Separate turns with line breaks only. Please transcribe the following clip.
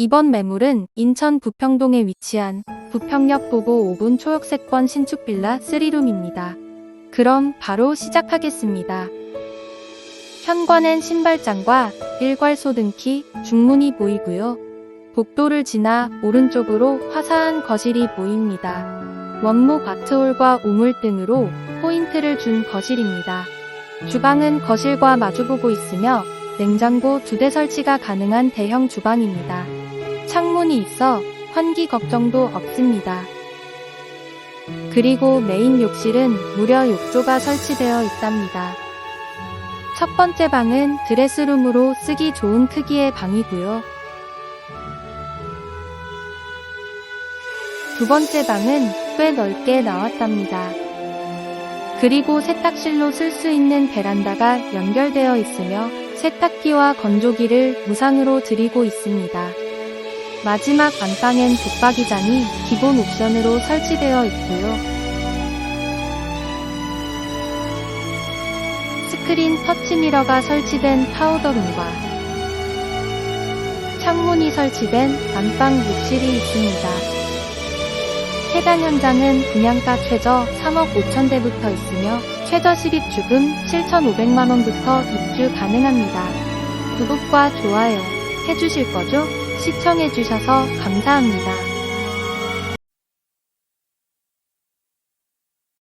이번 매물은 인천 부평동에 위치한 부평역 보고 5분 초역세권 신축 빌라 3룸입니다. 그럼 바로 시작하겠습니다. 현관엔 신발장과 일괄 소 등키, 중문이 보이고요. 복도를 지나 오른쪽으로 화사한 거실이 보입니다. 원목 아트홀과 우물 등으로 포인트를 준 거실입니다. 주방은 거실과 마주보고 있으며 냉장고 두 대 설치가 가능한 대형 주방입니다. 창문이 있어 환기 걱정도 없습니다. 그리고 메인 욕실은 무려 욕조가 설치되어 있답니다. 첫 번째 방은 드레스룸으로 쓰기 좋은 크기의 방이고요. 두 번째 방은 꽤 넓게 나왔답니다. 그리고 세탁실로 쓸 수 있는 베란다가 연결되어 있으며 세탁기와 건조기를 무상으로 드리고 있습니다. 마지막 안방엔 붙박이장이 기본 옵션으로 설치되어 있고요. 스크린 터치미러가 설치된 파우더룸과 창문이 설치된 안방 욕실이 있습니다. 해당 현장은 분양가 최저 3억 5천대부터 있으며 최저 12주금 7,500만원부터 입주 가능합니다. 구독과 좋아요 해주실 거죠? 시청해주셔서 감사합니다.